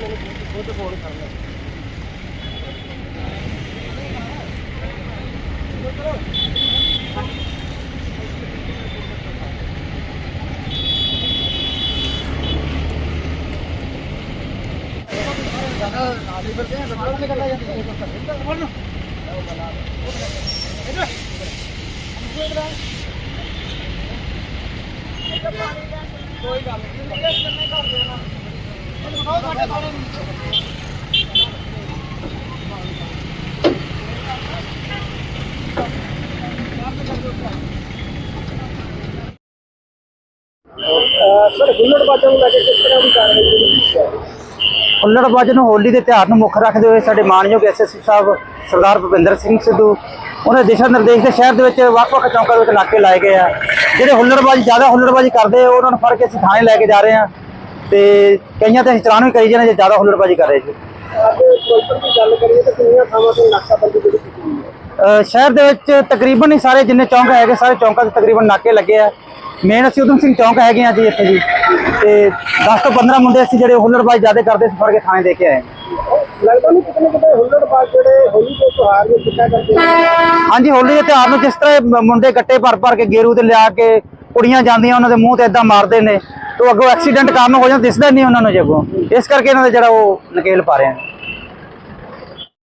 ਮੈਨੂੰ ਖੁਦ ਫੋਨ ਕਰਨਾ ਕੋਈ ਗੱਲ ਨਹੀਂ ਸਰ ਬੁਲਟ ਬਾਜਾਂ ਨੂੰ ਲੈ ਕੇ ਕਿਸ ਤਰ੍ਹਾਂ ਦੀ ਕਾਰਵਾਈ ਕੀਤੀ ਹੈ ਹੁੱਲੜਬਾਜ਼ ਨੂੰ ਹੋਲੀ ਦੇ ਤਿਉਹਾਰ ਨੂੰ ਮੁੱਖ ਰੱਖਦੇ ਹੋਏ ਸਾਡੇ ਮਾਨਯੋਗ ਐਸਐਸਪੀ ਸਾਹਿਬ ਸਰਦਾਰ ਭੁਪਿੰਦਰ ਸਿੰਘ ਸਿੱਧੂ, ਉਹਨਾਂ ਦੇ ਦਿਸ਼ਾ ਨਿਰਦੇਸ਼ ਦੇ ਸ਼ਹਿਰ ਦੇ ਵਿੱਚ ਵੱਖ-ਵੱਖ ਚੌਂਕਾਂ ਦੇ ਵਿੱਚ ਨਾਕੇ ਲਾਏ ਗਏ ਆ। ਜਿਹੜੇ ਹੁੱਲੜਬਾਜ਼ੀ ਜ਼ਿਆਦਾ ਹੁੱਲੜਬਾਜ਼ੀ ਕਰਦੇ ਆ, ਉਹਨਾਂ ਨੂੰ ਫੜ ਕੇ ਅਸੀਂ ਥਾਣੇ ਲੈ ਕੇ ਜਾ ਰਹੇ ਆ। ਤੇ ਕਈਆਂ ਤੇ ਅਸੀਂ ਚਲਾਨ ਵੀ ਕਰੀ ਜਾਂਦੇ ਜੇ ਜ਼ਿਆਦਾ ਹੁੱਲੜਬਾਜ਼ੀ ਕਰ ਰਹੇ ਜੀ ਫਿਰੋਜ਼ਪੁਰ ਦੀ ਗੱਲ ਕਰੀਏ ਤਾਂ ਕਿੰਨੀਆਂ ਥਾਵਾਂ ਤੇ ਨਾਕਾਬੰਦੀ ਜਿਹੜੀ ਕੀਤੀ ਹੋਈ ਹੈ ਅ, ਸ਼ਹਿਰ ਦੇ ਵਿੱਚ ਤਕਰੀਬਨ ਹੀ ਸਾਰੇ ਜਿੰਨੇ ਚੌਂਕ ਹੈਗੇ ਸਾਰੇ ਚੌਂਕਾਂ 'ਚ ਤਕਰੀਬਨ ਨਾਕੇ ਲੱਗੇ ਆ। ਮੇਨ ਅਸੀਂ ਉਦਮ ਸਿੰਘ ਚੌਂਕ ਹੈਗੇ ਆ ਜੀ ਇੱਥੇ ਜੀ। ਤੇ 10 ਤੋਂ 15 ਮੁੰਡੇ ਅਸੀਂ ਜਿਹੜੇ ਹੁੱਲੜਬਾਜ਼ੀ ਜ਼ਿਆਦਾ ਕਰਦੇ ਸੀ ਫੜ ਕੇ ਥਾਣੇ ਦੇ ਕੇ ਆਏ। ਲੱਗਦਾ ਨਹੀਂ ਕਿਤੇ ਨਾ ਕਿਤੇ ਹੁੱਲੜ ਜਿਹੜੇ ਹੋਲੀ ਦੇ ਤਿਉਹਾਰ ਨੂੰ ਸਿੱਖਿਆ ਕਰਦੇ ਨੇ ਹਾਂਜੀ ਹੋਲੀ ਦੇ ਤਿਉਹਾਰ ਨੂੰ ਜਿਸ ਤਰ੍ਹਾਂ ਇਹ ਮ- ਮੁੰਡੇ ਗੱਟੇ ਭਰ ਭਰ ਕੇ ਗੇਰੂ ਤੇ ਲਿਆ ਕੇ ਕੁੜੀਆਂ ਜਾਂਦੀਆਂ ਉਹਨਾਂ ਦੇ ਮੂੰਹ ਤੇ ਇਦਾਂ ਮਾਰਦੇ ਨੇ। ਤੇ ਉਹ ਅੱਗੋਂ ਐਕਸੀਡੈਂਟ ਕਾਰਨ ਹੋ ਜਾਂਦਾ, ਦਿਸਦਾ ਨਹੀਂ ਉਹਨਾਂ ਨੂੰ ਜਗੋਂ ਇਸ ਕਰਕੇ ਇਹਨਾਂ ਦਾ ਜਿਹੜਾ ਉਹ ਨਕੇਲ ਪਾ ਰਹੇ ਆ।